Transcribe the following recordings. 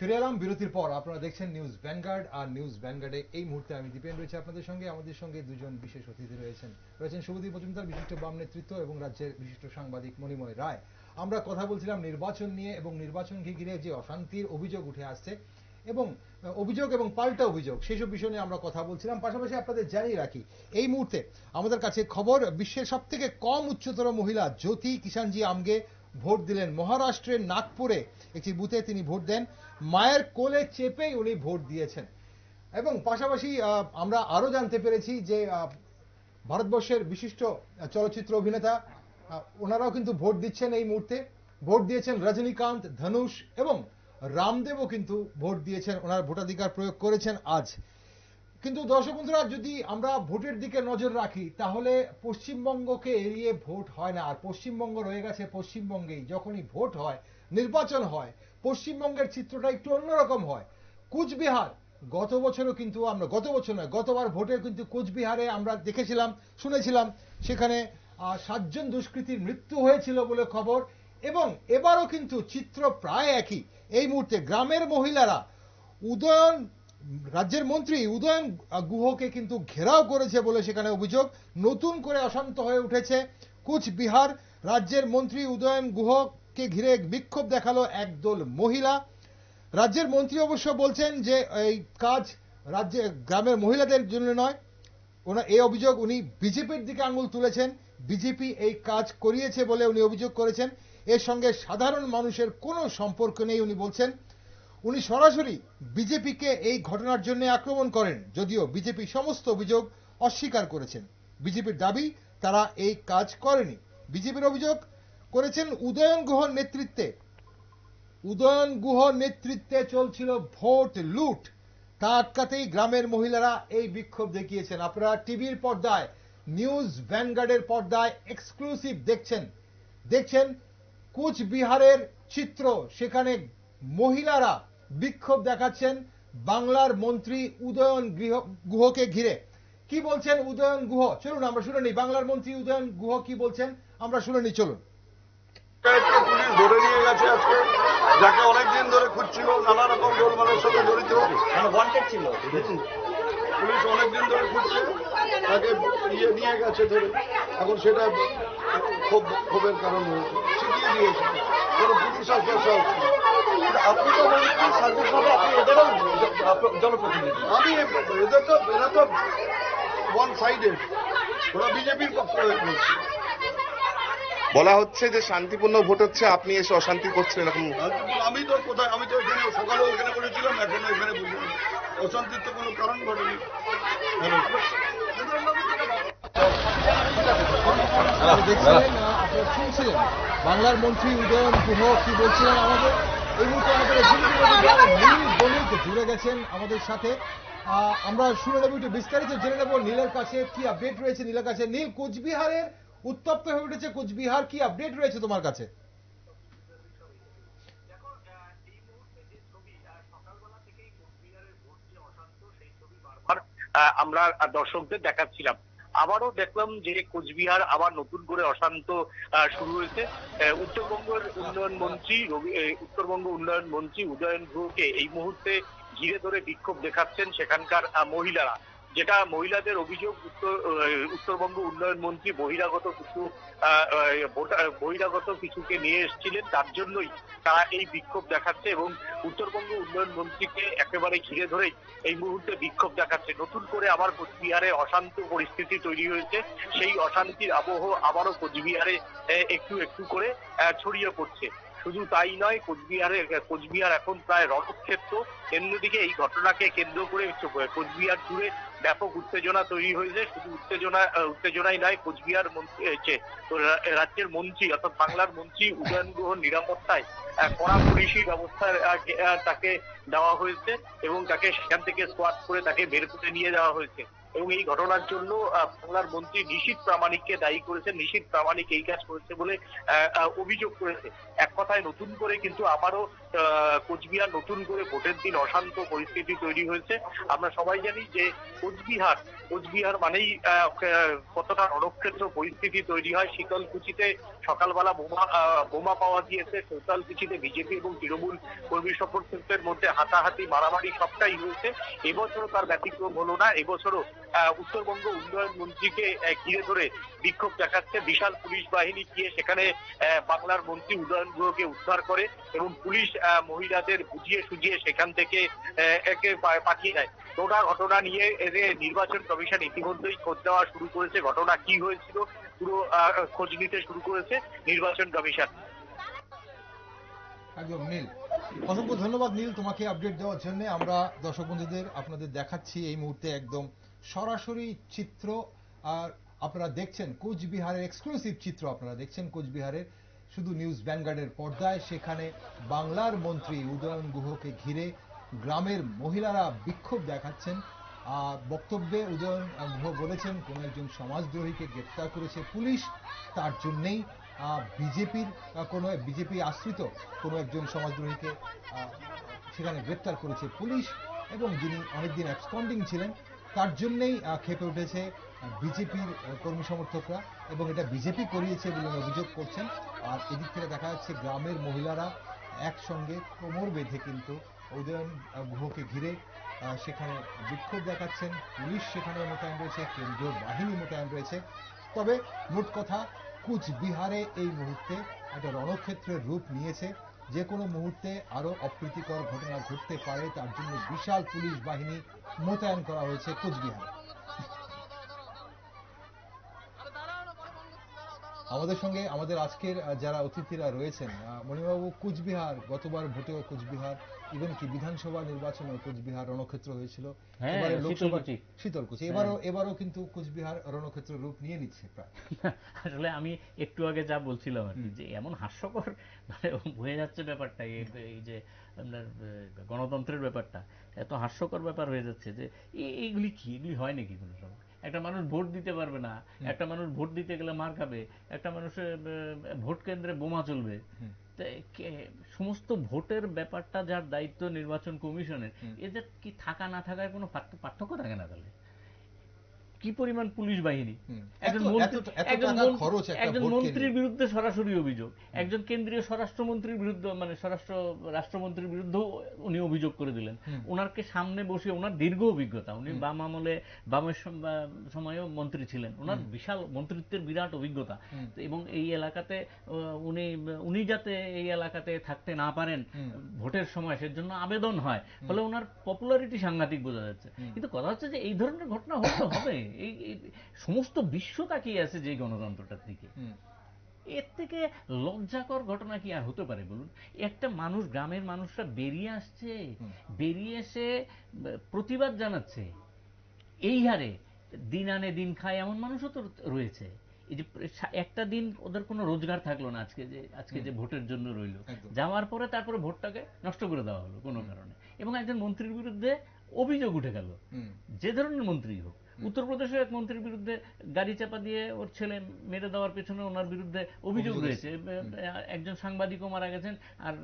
ফিরে এলাম বিরতির পর। আপনারা দেখছেন নিউজ ভ্যানগার্ড আর নিউজ ভ্যানগার্ডে এই মুহূর্তে আমি দীপেন রয়েছে আপনাদের সঙ্গে। আমাদের সঙ্গে দুজন বিশেষ অতিথি রয়েছেন। রয়েছেন শুভদীপ মজুমদার, বিশিষ্ট বাম নেতৃত্ব এবং রাজ্যের বিশিষ্ট সাংবাদিক মণিময় রায়। আমরা কথা বলছিলাম নির্বাচন নিয়ে এবং নির্বাচনকে ঘিরে যে অশান্তির অভিযোগ উঠে আসছে এবং অভিযোগ এবং পাল্টা অভিযোগ সেই সব বিষয় নিয়ে আমরা কথা বলছিলাম। পাশাপাশি আপনাদের জানিয়ে রাখি, এই মুহূর্তে আমাদের কাছে খবর, বিশ্বের সব থেকে কম উচ্চতর মহিলা জ্যোতি কিষাণজি আমগে ভোট দিলেন। মহারাষ্ট্রের নাগপুরে একটি বুথে তিনি ভোট দেন। মায়ের কোলে চেপেই উনি ভোট দিয়েছেন। এবং পাশাপাশি আমরা আরও জানতে পেরেছি যে ভারতবর্ষের বিশিষ্ট চলচ্চিত্র অভিনেতা ওনারাও কিন্তু ভোট দিচ্ছেন এই মুহূর্তে। ভোট দিয়েছেন রজনীকান্ত, ধনুষ এবং রামদেবও কিন্তু ভোট দিয়েছেন। ওনার ভোটাধিকার প্রয়োগ করেছেন আজ। কিন্তু দর্শক বন্ধুরা, যদি আমরা ভোটের দিকে নজর রাখি, তাহলে পশ্চিমবঙ্গকে এড়িয়ে ভোট হয় না। আর পশ্চিমবঙ্গ রয়ে গেছে পশ্চিমবঙ্গেই। যখনই ভোট হয়, নির্বাচন হয়, পশ্চিমবঙ্গের চিত্রটা একটু অন্যরকম হয়। কুচবিহার, গত বছরও কিন্তু আমরা, গত বছর নয়, গতবার ভোটে কিন্তু কোচবিহারে আমরা দেখেছিলাম, শুনেছিলাম, সেখানে সাতজন দুষ্কৃতীর মৃত্যু হয়েছিল বলে খবর। এবং এবারও কিন্তু চিত্র প্রায় একই। এই মুহূর্তে গ্রামের মহিলারা উদয়ন রাজ্যের মন্ত্রী উদয়ন গুহকে কিন্তু ঘেরাও করেছে বলে সেখানে অভিযোগ। নতুন করে অশান্ত হয়ে উঠেছে কুচবিহার। রাজ্যের মন্ত্রী উদয়ন গুহকে ঘিরে বিক্ষোভ দেখাল একদল মহিলা। রাজ্যের মন্ত্রী অবশ্য বলছেন যে, এই কাজ রাজ্যে, গ্রামের মহিলাদের জন্য নয়। ওনার এই অভিযোগ উনি বিজেপির দিকে আঙুল তুলেছেন। বিজেপি এই কাজ করিয়েছে বলে উনি অভিযোগ করেছেন। এর সঙ্গে সাধারণ মানুষের কোনো সম্পর্ক নেই, উনি বলছেন। উনি সরাসরি বিজেপিকে এই ঘটনার জন্য আক্রমণ করেন, যদিও বিজেপি সমস্ত অভিযোগ অস্বীকার করেছেন। বিজেপির দাবি, তারা এই কাজ করেনি। বিজেপির অভিযোগ, করেছেন উদয়ন গুহর নেতৃত্বে। উদয়ন গুহ নেতৃত্বে চলছিল ভোট লুট। তা আটকাতেই গ্রামের মহিলারা এই বিক্ষোভ দেখিয়েছেন। আপনারা টিভির পর্দায়, নিউজ ভ্যানগার্ডের পর্দায় এক্সক্লুসিভ দেখছেন। দেখছেন কুচবিহারের চিত্র, সেখানে মহিলারা বিক্ষোভ দেখাচ্ছেন বাংলার মন্ত্রী উদয়ন গৃহ গুহকে ঘিরে। কি বলছেন উদয়ন গুহ? চলুন আমরা শুনে নিই। বাংলার মন্ত্রী উদয়ন গুহ কি বলছেন? আমরা শুনে নিই চলুন। পুলিশ ধরে নিয়ে গেছে আজকে। যাকে অনেকদিন ধরে খুঁজছিল নানা রকম গোলমালের সাথে জড়িত। মানে ছিল পুলিশ অনেকদিন ধরে খুঁজছে। তাকে ইয়ে নিয়ে গেছে ধরে। এখন সেটা খুব ক্ষোভের কারণ হয়েছে। শিখিয়ে দিয়েছে। কোনো পুলিশ আসবার সাহস। আপনি তো সার্বিকভাবে আপনি এদেরও জনপ্রতিনিধি। আমি এদের তো এরা তো ওয়ান সাইডেড ওরা বিজেপির পক্ষ হয়ে বলছে বলা হচ্ছে যে শান্তিপূর্ণ ভোট হচ্ছে আপনি এসে অশান্তি করছেন এরকম। আমি তো কোথায় আমি তো এখানে সকালেও এখানে বলেছিলাম এখনও এখানে অশান্তির তো কোনো কারণ ঘটেনি। বাংলার মন্ত্রী উদয়ন গুহ কি বলছিলেন আমাদের এই মুহূর্তে আমাদের জুড়ে গেছেন আমাদের সাথে। আমরা শুনে নেব একটু বিস্তারিত জেনে নেব নীলের কাছে কি আপডেট রয়েছে নীলের কাছে। নীল কোচবিহারের উত্তপ্ত হয়ে উঠেছে কোচবিহার কি আপডেট রয়েছে তোমার কাছে? আহ, আমরা দর্শকদের দেখাচ্ছিলাম। আবারও দেখলাম যে কোচবিহার আবার নতুন করে অশান্ত শুরু হয়েছে। উত্তরবঙ্গের উন্নয়ন মন্ত্রী উত্তরবঙ্গ উন্নয়ন মন্ত্রী উদয়ন গুহকে এই মুহূর্তে ঘিরে ধরে বিক্ষোভ দেখাচ্ছেন সেখানকার মহিলারা। যেটা মহিলাদের অভিযোগ, উত্তর উত্তরবঙ্গ উন্নয়ন মন্ত্রী বহিরাগত কিছু বহিরাগত কিছুকে নিয়ে এসেছিলেন, তার জন্যই তারা এই বিক্ষোভ দেখাচ্ছে এবং উত্তরবঙ্গ উন্নয়ন মন্ত্রীকে একেবারে ঘিরে ধরেই এই মুহূর্তে বিক্ষোভ দেখাচ্ছে। নতুন করে আবার কোচবিহারে অশান্ত পরিস্থিতি তৈরি হয়েছে। সেই অশান্তির আবহ আবারও কোচবিহারে একটু একটু করে ছড়িয়ে পড়ছে। শুধু তাই নয়, কোচবিহারে, কোচবিহার এখন প্রায় রণক্ষেত্র। অন্যদিকে এই ঘটনাকে কেন্দ্র করে, কোচবিহার জুড়ে ব্যাপক উত্তেজনা তৈরি হয়েছে। শুধু উত্তেজনা উত্তেজনাই নয় কোচবিহার রাজ্যের মন্ত্রী, অর্থাৎ বাংলার মন্ত্রী উদয়ন গ্রহ নিরাপত্তায় কড়া পুলিশি ব্যবস্থা তাকে দেওয়া হয়েছে এবং তাকে সেখান থেকে সোয়াট করে তাকে বের করে নিয়ে যাওয়া হয়েছে। এবং এই ঘটনার জন্য বাংলার মন্ত্রী নিশীত প্রামাণিককে দায়ী করেছেন। নিশীত প্রামাণিক এই কাজ করেছে বলে অভিযোগ করেছে। এক কথায় নতুন করে কিন্তু আবারও কোচবিহার নতুন করে ভোটের দিন অশান্ত পরিস্থিতি তৈরি হয়েছে। আমরা সবাই জানি যে কোচবিহার কোচবিহার মানেই কতটা রণক্ষেত্র পরিস্থিতি তৈরি হয়। শীতলকুচিতে সকালবেলা বোমা বোমা পাওয়া গিয়েছে। শীতলকুচিতে বিজেপি এবং তৃণমূল কর্মী সমর্থকদের মধ্যে হাতাহাতি মারামারি সবটাই হয়েছে। এবছরও তার ব্যতিক্রম হলো না। এবছরও উত্তরবঙ্গ উন্নয়ন মন্ত্রীকে ঘিরে ধরে বিক্ষোভ দেখাচ্ছে। বিশাল পুলিশ বাহিনী গিয়ে সেখানে বাংলার মন্ত্রী উদয়ন গুহকে উদ্ধার করে এবং পুলিশ মহিলাদের বুঝিয়ে সুঝিয়ে সেখান থেকে একে পাঠিয়ে দেয়। গোটা ঘটনা নিয়ে নির্বাচন কমিশন ইতিমধ্যেই খোঁজ দেওয়া শুরু করেছে। ঘটনা কি হয়েছিল পুরো খোঁজ নিতে শুরু করেছে নির্বাচন কমিশন। একদম, নীল। অসংখ্য ধন্যবাদ, নীল। তোমাকে আপডেট দেওয়ার জন্য আমরা দর্শক বন্ধুদের আপনাদের দেখাচ্ছি এই মুহূর্তে একদম সরাসরি চিত্র, আর আপনারা দেখছেন কোচবিহারের এক্সক্লুসিভ চিত্র, আপনারা দেখছেন কোচবিহারের শুধু নিউজ ভ্যানগার্ডের পর্দায়। সেখানে বাংলার মন্ত্রী উদয়ন গুহকে ঘিরে গ্রামের মহিলারা বিক্ষোভ দেখাচ্ছেন। আর বক্তব্যে উদয়ন গুহ বলেছেন, কোন একজন সমাজদ্রোহীকে গ্রেপ্তার করেছে পুলিশ, তার জন্যেই বিজেপির কোনো বিজেপি আশ্রিত কোনো একজন সমাজদ্রোহীকে সেখানে গ্রেপ্তার করেছে পুলিশ। এবং যিনি অনেকদিন অ্যাবসকন্ডিং ছিলেন তার জন্যেই খেপে উঠেছে বিজেপির কর্মী সমর্থকরা, এবং এটা বিজেপি করিয়েছে বলে অভিযোগ করছেন। আর এদিক থেকে দেখা যাচ্ছে গ্রামের মহিলারা একসঙ্গে কোমর বেঁধে কিন্তু উদয়ন গুহকে ঘিরে সেখানে বিক্ষোভ দেখাচ্ছেন। পুলিশ সেখানে মোতায়েন রয়েছে, কেন্দ্রীয় বাহিনী মোতায়েন রয়েছে। তবে মোট কথা, কুচবিহারে এই মুহূর্তে একটা রণক্ষেত্রের রূপ নিয়েছে। যে কোনো মুহূর্তে আরও অপ্রীতিকর ঘটনা ঘটতে পারে, তার জন্য বিশাল পুলিশ বাহিনী মোতায়েন করা হয়েছে কোচবিহারে। আমাদের সঙ্গে আমাদের আজকের যারা অতিথিরা রয়েছেন মণিবাবু কুচবিহার গতবার ভোটেও কুচবিহার ইভেন কি বিধানসভা নির্বাচনে কোচবিহার রণক্ষেত্র হয়েছিল। হ্যাঁ, এবারে লোকসভা শীতলকুচি। এবারও এবারও কিন্তু কুচবিহার রণক্ষেত্র রূপ নিয়ে নিচ্ছে প্রায়। আসলে আমি একটু আগে যা বলছিলাম আর কি যে এমন হাস্যকর মানে হয়ে যাচ্ছে ব্যাপারটা এই- যে আপনার গণতন্ত্রের ব্যাপারটা এত হাস্যকর ব্যাপার হয়ে যাচ্ছে যে এইগুলি কি? এগুলি হয় নাকি কোনো সময়? একটা মানুষ ভোট দিতে পারবে না একটা মানুষ ভোট দিতে গেলে মার খাবে একটা মানুষের ভোট কেন্দ্রে বোমা চলবে। সমস্ত ভোটের ব্যাপারটা যার দায়িত্ব নির্বাচন কমিশনের এদের কি থাকা না থাকার কোনো পার্থক্য থাকে না তাহলে? কি পরিমাণ পুলিশ বাহিনী? একজন মন্ত্রী মন্ত্রীর বিরুদ্ধে সরাসরি অভিযোগ। একজন কেন্দ্রীয় স্বরাষ্ট্রমন্ত্রীর বিরুদ্ধে মানে স্বরাষ্ট্র রাষ্ট্রমন্ত্রীর বিরুদ্ধেও উনি অভিযোগ করে দিলেন। ওনারকে সামনে বসে ওনার দীর্ঘ অভিজ্ঞতা। উনি বাম আমলে বামের সময়েও মন্ত্রী ছিলেন। ওনার বিশাল মন্ত্রিত্বের বিরাট অভিজ্ঞতা। এবং এই এলাকাতে উনি উনি যাতে এই এলাকাতে থাকতে না পারেন ভোটের সময় সেজন্য আবেদন হয়। ফলে ওনার পপুলারিটি সাংঘাতিক বোঝা যাচ্ছে। কিন্তু কথা হচ্ছে যে এই ধরনের ঘটনা হতে হবে। এই সমস্ত বিশ্ব তাকিয়ে আছে যে গণতন্ত্রটার দিকে। এর থেকে লজ্জাকর ঘটনা কি আর হতে পারে বলুন? একটা মানুষ গ্রামের মানুষরা বেরিয়ে আসছে বেরিয়ে এসে প্রতিবাদ জানাচ্ছে। এই হারে দিন আনে দিন খায় এমন মানুষও তো রয়েছে। এই যে একটা দিন ওদের কোনো রোজগার থাকল না আজকে যে আজকে যে ভোটের জন্য রইল। যাওয়ার পরে তারপরে ভোটটাকে নষ্ট করে দেওয়া হলো কোনো কারণে। এবং একজন মন্ত্রীর বিরুদ্ধে অভিযোগ উঠে গেল। যে ধরনের মন্ত্রী হোক। উত্তরপ্রদেশের এক মন্ত্রীর বিরুদ্ধে গাড়ি চাপা দিয়ে ওর ছেলে মেরে দেওয়ার পেছনে ওনার বিরুদ্ধে অভিযোগ রয়েছে। একজন সাংবাদিকও মারা গেছেন আর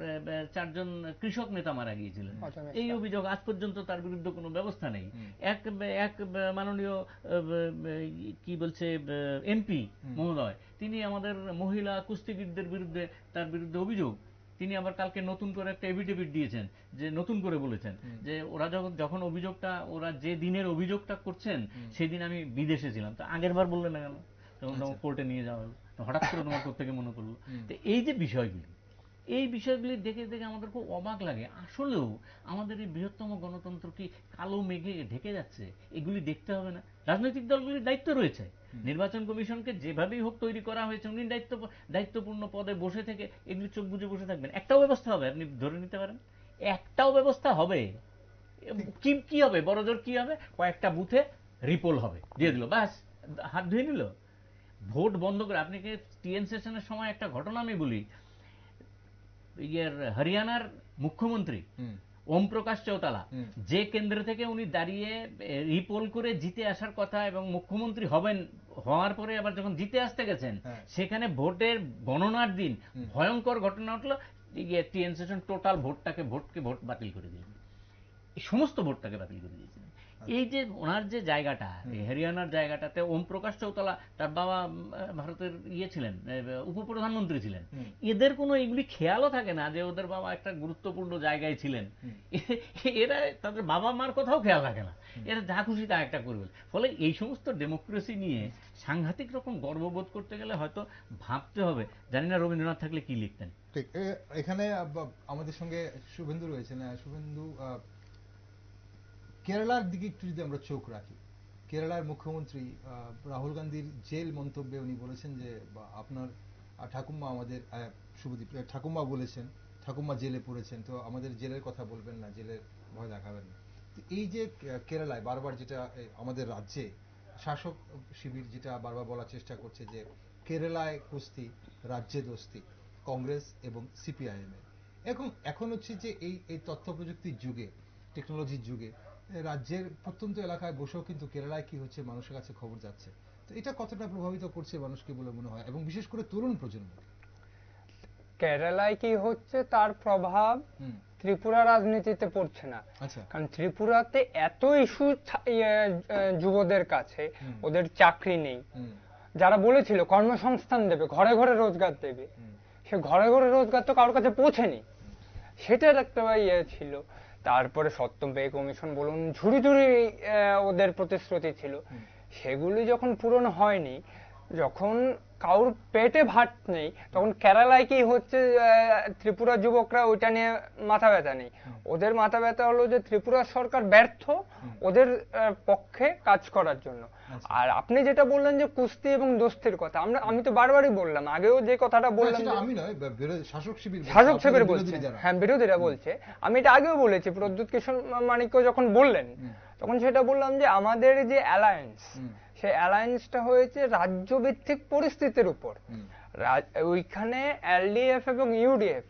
চারজন কৃষক নেতা মারা গিয়েছিলেন। এই অভিযোগ আজ পর্যন্ত তার বিরুদ্ধে কোনো ব্যবস্থা নেই। এক এক মাননীয় কি বলছে এমপি মহোদয় তিনি আমাদের মহিলা কুস্তিগীরদের বিরুদ্ধে তার বিরুদ্ধে অভিযোগ তিনি আবার কালকে নতুন করে একটা এভিডেভিট দিয়েছেন যে নতুন করে বলেছেন যে ওরা যখন যখন অভিযোগটা ওরা যে দিনের অভিযোগটা করছেন সেদিন আমি বিদেশে ছিলাম। তো আগের বার বললেন না কেন? তখন তোমার কোর্টে নিয়ে যাওয়া হলো। হঠাৎ করে তোমার থেকে মনে করল তো এই যে বিষয়গুলি এই বিষয়গুলি দেখে দেখে আমাদের খুব অবাক লাগে। আসলেও আমাদের এই বৃহত্তম গণতন্ত্র কি কালো মেঘে ঢেকে যাচ্ছে? এগুলি দেখতে হবে না। রাজনৈতিক দলগুলির দায়িত্ব রয়েছে। নির্বাচন কমিশনকে যেভাবেই হোক তৈরি করা হয়েছে উনি দায়িত্ব দায়িত্বপূর্ণ পদে বসে থেকে এগুলি চোখ বুঝে বসে থাকবেন। একটাও ব্যবস্থা হবে আপনি ধরে নিতে পারেন। একটাও ব্যবস্থা হবে। কি কি হবে? বড়জোর কি হবে? কয়েকটা বুথে রিপোল হবে। দিয়ে দিল ব্যাস হাত ধুয়ে নিল। ভোট বন্ধ করে আপনি কি টিএন সেশনের সময় একটা ঘটনা আমি বলি ইয়ের হরিয়ানার মুখ্যমন্ত্রী ওম প্রকাশ চৌতালা যে কেন্দ্র থেকে উনি দাঁড়িয়ে রিপোল করে জিতে আসার কথা এবং মুখ্যমন্ত্রী হবেন হওয়ার পরে আবার যখন জিতে আসতে গেছেন হ্যাঁ। সেখানে ভোটের গণনার দিন ভয়ঙ্কর ঘটনা ঘটলো টিএন সেশন টোটাল ভোটটাকে ভোটকে ভোট বাতিল করে এই সমস্ত ভোটটাকে বাতিল করে দিয়েছিলেন এই যে ওনার যে জায়গাটা হরিয়ানার জায়গাটাতে ওম প্রকাশ চৌতালা তার বাবা ভারতের ইয়ে ছিলেন উপপ্রধানমন্ত্রী ছিলেন। এদের কোনো এগুলি খেয়ালও থাকে না যে ওদের বাবা একটা গুরুত্বপূর্ণ জায়গায় ছিলেন। এরা তাদের বাবা মার কথাও খেয়াল রাখে না। এরা যা খুশি তা একটা করবে। ফলে এই সমস্ত ডেমোক্রেসি নিয়ে সাংঘাতিক রকম গর্ববোধ করতে গেলে হয়তো ভাবতে হবে। জানি না রবীন্দ্রনাথ থাকলে কি লিখতেন? ঠিক এখানে আমাদের সঙ্গে শুভেন্দু রয়েছেন। শুভেন্দু কেরালার দিকে একটু যদি আমরা চোখ রাখি, কেরালার মুখ্যমন্ত্রী রাহুল গান্ধীর জেল মন্তব্যে উনি বলেছেন যে আপনার ঠাকুমা আমাদের শুভদীপ ঠাকুমা বলেছেন, ঠাকুমা জেলে পড়েছেন, তো আমাদের জেলের কথা বলবেন না, জেলের ভয় দেখাবেন না। এই যে কেরালায় বারবার যেটা আমাদের রাজ্যে শাসক শিবির যেটা বারবার বলার চেষ্টা করছে যে, কেরালায় কুস্তি, রাজ্যে দোস্তি, কংগ্রেস এবং সিপিআইএম এর এখন এখন হচ্ছে যে এই এই তথ্য প্রযুক্তির যুগে, টেকনোলজির যুগে রাজ্যের প্রত্যন্ত এলাকায় বসেও কিন্তু কেরালায় কি হচ্ছে মানুষের কাছে খবর যাচ্ছে। তো এটা কতটা প্রভাবিত করছে মানুষকে বলে মনে হয়? এবং বিশেষ করে তরুণ প্রজন্ম। কেরালায় কি হচ্ছে তার প্রভাব ত্রিপুরা রাজনীতিতে পড়ছে না। আচ্ছা। কারণ ত্রিপুরাতে এত ইস্যু যুবদের কাছে ওদের চাকরি নেই। যারা বলেছিল কর্মসংস্থান দেবে ঘরে ঘরে রোজগার দেবে সে ঘরে ঘরে রোজগার তো কারোর কাছে পৌঁছেনি। সেটার একটা ইয়ে ছিল। তারপরে সত্যম পে কমিশন বলুন ঝুড়ি ঝুড়ি ওদের প্রতিশ্রুতি ছিল। সেগুলি যখন পূরণ হয়নি যখন কারোর পেটে ভাত নেই তখন কেরালায় কি হচ্ছে ত্রিপুরা যুবকরা ওইটা নিয়ে মাথা ব্যথা নেই। ওদের মাথা ব্যথা হলো যে ত্রিপুরা সরকার ব্যর্থ ওদের পক্ষে কাজ করার জন্য। আচ্ছা। আর আপনি যেটা বললেন যে কুস্তি এবং দোস্তির কথা আমরা আমি তো বারবারই বললাম আগেও যে কথাটা বললাম আমি নয় শাসক শিবির শাসক শিবির বলছে। হ্যাঁ বিরোধীরা বলছে। আমি এটা আগেও বলেছি প্রদ্যুৎ কিশোর মানিক্য যখন বললেন তখন সেটা বললাম যে আমাদের যে অ্যালায়েন্স সেই অ্যালায়েন্সটা হয়েছে রাজ্য ভিত্তিক পরিস্থিতির উপর। ওইখানে এলডিএফ এবং ইউডিএফ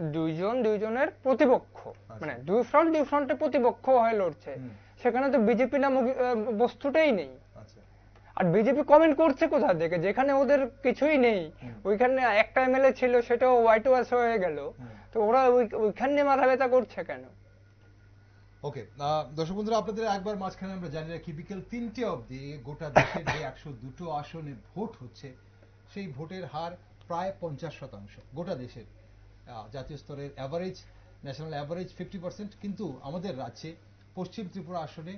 দুইজন দুইজনের প্রতিপক্ষ। মানে দুই ফ্রন্ট দুই ফ্রন্টে প্রতিপক্ষ হয়ে লড়ছে। সেখানে তো বিজেপি নামক বস্তুটাই নেই। আচ্ছা। আর বিজেপি কমেন্ট করছে কোথা থেকে? যেখানে ওদের কিছুই নেই। ওইখানে একটা এমএলএ ছিল সেটাও হোয়াইট ওয়াশ হয়ে গেল। তো ওরা ওই- ওইখানে মাথা ব্যথা করছে কেন? ওকে দর্শক বন্ধুরা, আপনাদের একবার মাঝখানে আমরা জানি রাখি, বিকেল তিনটে অবধি গোটা দেশের যে একশো দুটো আসনে ভোট হচ্ছে, সেই ভোটের হার প্রায় পঞ্চাশ শতাংশ, গোটা দেশের জাতীয় স্তরের average national average fifty percent কিন্তু আমাদের রাজ্যে পশ্চিম ত্রিপুরা আসনে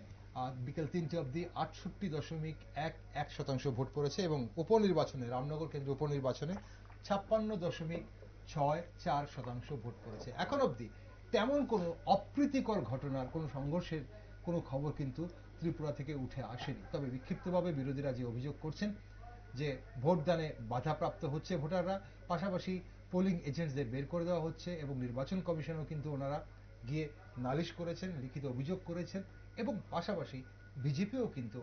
বিকেল তিনটে অবধি আটষট্টি দশমিক এক এক শতাংশ ভোট পড়েছে এবং উপনির্বাচনে, রামনগর কেন্দ্র উপনির্বাচনে ছাপ্পান্ন দশমিক ছয় চার শতাংশ ভোট পড়েছে। এখন অবধি তেমন কোনো অপ্রীতিকর ঘটনার, কোনো সংঘর্ষের কোনো খবর কিন্তু ত্রিপুরা থেকে উঠে আসেনি। তবে বিক্ষিপ্তভাবে বিরোধীরা যে অভিযোগ করছেন যে ভোটদানে বাধাপ্রাপ্ত হচ্ছে ভোটাররা, পাশাপাশি পোলিং এজেন্টসদের বের করে দেওয়া হচ্ছে এবং নির্বাচন কমিশনও কিন্তু ওনারা গিয়ে নালিশ করেছেন, লিখিত অভিযোগ করেছেন এবং পাশাপাশি বিজেপিও কিন্তু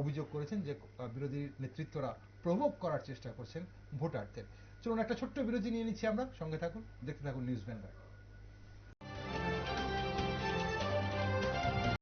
অভিযোগ করেছেন যে বিরোধী নেতৃত্বরা প্রভোগ করার চেষ্টা করছেন ভোটারদের। চলুন একটা ছোট্ট বিরতি নিয়ে নিচ্ছি আমরা। সঙ্গে থাকুন, দেখতে থাকুন নিউজ ভ্যানগার্ড